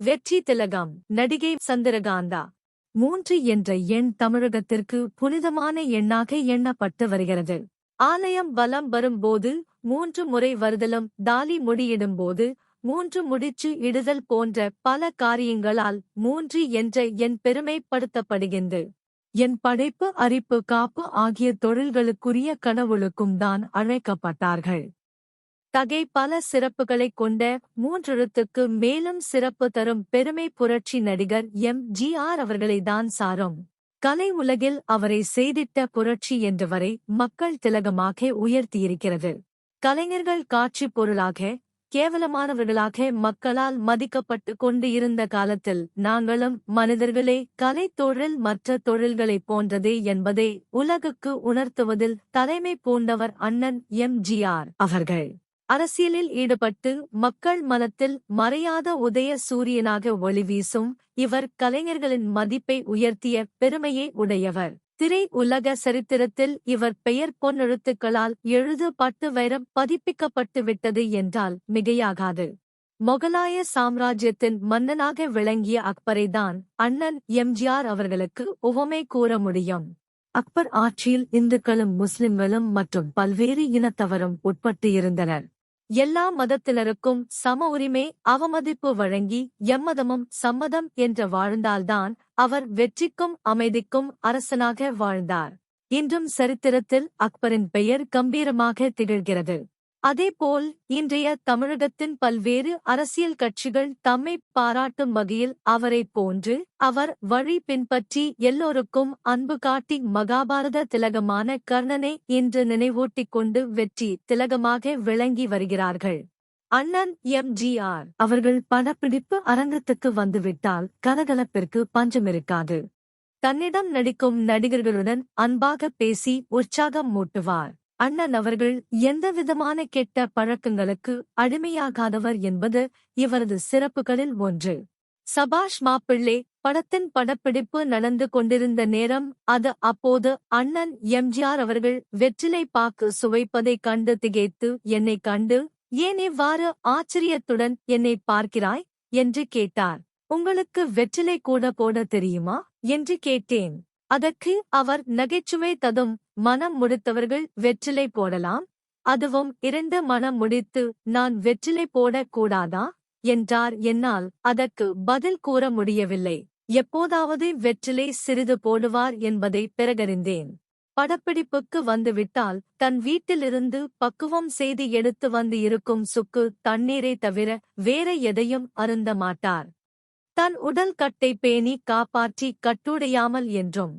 வெற்றி திலகம். நடிகை சந்திரகாந்தா. மூன்று என்ற எண் தமிழகத்திற்கு புனிதமான எண்ணாக எண்ணப்பட்டு வருகிறது. ஆலயம் வலம் வரும்போது மூன்று முறை வருதலும் தாலி முடியிடும்போது மூன்று முடிச்சு இடுதல் போன்ற பல காரியங்களால் மூன்று என்ற என் பெருமைப்படுத்தப்படுகிறது என் படைப்பு அரிப்பு காப்பு ஆகிய தொழில்களுக்குரிய கடவுளுக்கும் தான் அழைக்கப்பட்டார்கள். தகை பல சிறப்புகளைக் கொண்ட மூன்றெழுத்துக்கு மேலும் சிறப்பு தரும் பெருமை புரட்சி நடிகர் எம். ஜி. ஆர். அவர்களை தான் சாரும். கலை உலகில் அவரை செய்திட்ட புரட்சி என்றவரை மக்கள் திலகமாக உயர்த்தியிருக்கிறது. கலைஞர்கள் காட்சி பொருளாக கேவலமானவர்களாக மக்களால் மதிக்கப்பட்டு கொண்டு இருந்த காலத்தில் நாங்களும் மனிதர்களே கலை தொழில் மற்ற தொழில்களைப் போன்றதே என்பதை உலகுக்கு உணர்த்துவதில் தலைமை பூண்டவர் அண்ணன் எம். ஜி. ஆர். அவர்கள். அரசியலில் ஈடுபட்டு மக்கள் மனத்தில் மறையாத உதய சூரியனாக ஒளிவீசும் இவர் கலைஞர்களின் மதிப்பை உயர்த்திய பெருமையே உடையவர். திரை உலக சரித்திரத்தில் இவர் பெயர் பொன்னெழுத்துக்களால் எழுது பட்டு வைரம் பதிப்பிக்கப்பட்டு விட்டது என்றால் மிகையாகாது. மொகலாய சாம்ராஜ்யத்தின் மன்னனாக விளங்கிய அக்பரைதான் அண்ணன் எம்ஜிஆர் அவர்களுக்கு உவமை கூற முடியும். அக்பர் ஆட்சியில் இந்துக்களும் முஸ்லிம்களும் மற்றும் பல்வேறு இனத்தவரும் உட்பட்டு இருந்தனர். எல்லா மதத்தினருக்கும் சம உரிமை அவமதிப்பு வழங்கி எம்மதமும் சம்மதம் என்று வாழ்ந்தால்தான் அவர் வெற்றிக்கும் அமைதிக்கும் அரசனாக வாழ்ந்தார். இன்றும் சரித்திரத்தில் அக்பரின் பெயர் கம்பீரமாக திகழ்கிறது. அதேபோல் இன்றைய தமிழகத்தின் பல்வேறு அரசியல் கட்சிகள் தம்மை பாராட்டும் வகையில் அவரைப் போன்று அவர் வழி பின்பற்றி எல்லோருக்கும் அன்பு காட்டி மகாபாரத திலகமான கர்ணனை இன்று நினைவூட்டிக் கொண்டு வெற்றி திலகமாக விளங்கி வருகிறார்கள். அண்ணன் எம். ஜி. ஆர். அவர்கள் படப்பிடிப்பு அரங்கத்துக்கு வந்துவிட்டால் கலகலப்பிற்கு பஞ்சமிருக்காது. தன்னிடம் நடிக்கும் நடிகர்களுடன் அன்பாக பேசி உற்சாகம் மூட்டுவார். அண்ணன் அவர்கள் எந்தவிதமான கெட்ட பழக்கங்களுக்கு அடிமையாகாதவர் என்பது இவரது சிறப்புகளில் ஒன்று. சபாஷ் மாப்பிள்ளை படத்தின் படப்பிடிப்பு நடந்து கொண்டிருந்த நேரம் அது அப்போது அண்ணன் எம்ஜிஆர் அவர்கள் வெற்றிலை பாக்கு சுவைப்பதைக் கண்டு திகைத்து என்னைக் கண்டு ஏன் இவ்வாறு ஆச்சரியத்துடன் என்னை பார்க்கிறாய்? என்று கேட்டார். உங்களுக்கு வெற்றிலை கூட போட தெரியுமா? என்று கேட்டேன். அதற்கு அவர் நகைச்சுவை ததும் மனம் முடித்தவர்கள் வெற்றிலை போடலாம். அதுவும் இரண்டு மனம் முடித்து நான் வெற்றிலை போடக் கூடாதா என்றார். என்னால் அதற்கு பதில் கூற முடியவில்லை. எப்போதாவது வெற்றிலை சிறிது போடுவார் என்பதை பிறகறிந்தேன் படப்பிடிப்புக்கு வந்துவிட்டால் தன் வீட்டிலிருந்து பக்குவம் செய்து எடுத்து வந்து இருக்கும் சுக்கு தண்ணீரை தவிர வேற எதையும் அருந்த மாட்டார். தன் உடல் கட்டை பேணி காப்பாற்றி கட்டுடையாமல் என்றும்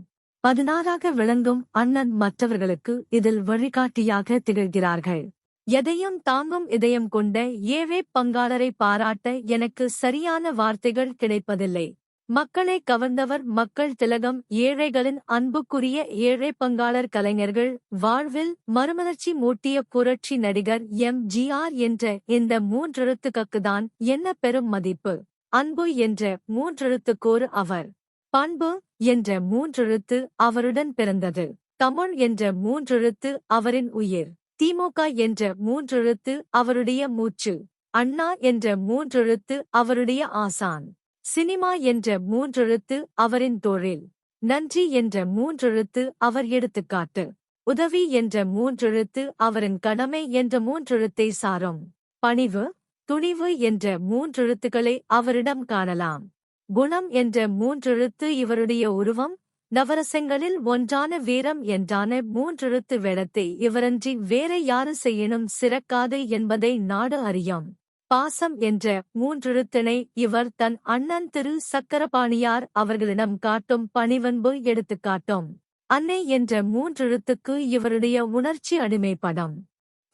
பதினாறாக விளங்கும் அண்ணன் மற்றவர்களுக்கு இதில் வழிகாட்டியாக திகழ்கிறார்கள். எதையும் தாங்கும் இதயம் கொண்ட ஏவே பங்காளரை பாராட்ட எனக்கு சரியான வார்த்தைகள் கிடைப்பதில்லை. மக்களை கவர்ந்தவர் மக்கள் திலகம் ஏழைகளின் அன்புக்குரிய ஏழை பங்காளர் கலைஞர்கள் வாழ்வில் மறுமலர்ச்சி மூட்டிய புரட்சி நடிகர் எம். ஜி. ஆர். என்ற இந்த மூன்றெழுத்துக்குதான் என்ன பெரும் மதிப்பு? அன்பு என்ற மூன்றெழுத்துக்கோரு அவர். பண்பு என்ற மூன்றெழுத்து அவருடன் பிறந்தது. தமிழ் என்ற மூன்றெழுத்து அவரின் உயிர். திமுக என்ற மூன்றெழுத்து அவருடைய மூச்சு. அண்ணா என்ற மூன்றெழுத்து அவருடைய ஆசான். சினிமா என்ற மூன்றெழுத்து அவரின் தொழில். நன்றி என்ற மூன்றெழுத்து அவர் எடுத்துக்காட்டு. உதவி என்ற மூன்றெழுத்து அவரின் கடமை என்ற மூன்றெழுத்தை சாரும். பணிவு துணிவு என்ற மூன்றெழுத்துக்களை அவரிடம் காணலாம். குணம் என்ற மூன்றெழுத்து இவருடைய உருவம் நவரசங்களில் ஒன்றான வீரம் என்றான மூன்றெழுத்து வேடத்தை இவரன்றி வேற யாரு செய்யணும் சிறக்காது என்பதை நாடு அறியும். பாசம் என்ற மூன்றெழுத்தினை இவர் தன் அண்ணன் திரு சக்கரபாணியார் அவர்களிடம் காட்டும் பணிவன்பு எடுத்துக்காட்டும். அன்னை என்ற மூன்றெழுத்துக்கு இவருடைய உணர்ச்சி அடிமைப்படம்.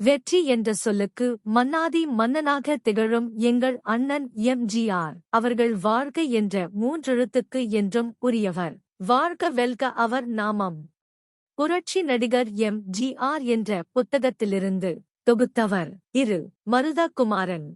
வெற்றி என்ற சொல்லுக்கு மன்னாதி மன்னனாக திகழும் எங்கள் அண்ணன் எம். ஜி. ஆர். அவர்கள் வாழ்க என்ற மூன்றெழுத்துக்கு என்றும் உரியவர். வாழ்க வெல்க அவர் நாமம். புரட்சி நடிகர் எம். ஜி. ஆர். என்ற புத்தகத்திலிருந்து தொகுத்தவர் இரு. மருதகுமாரன்.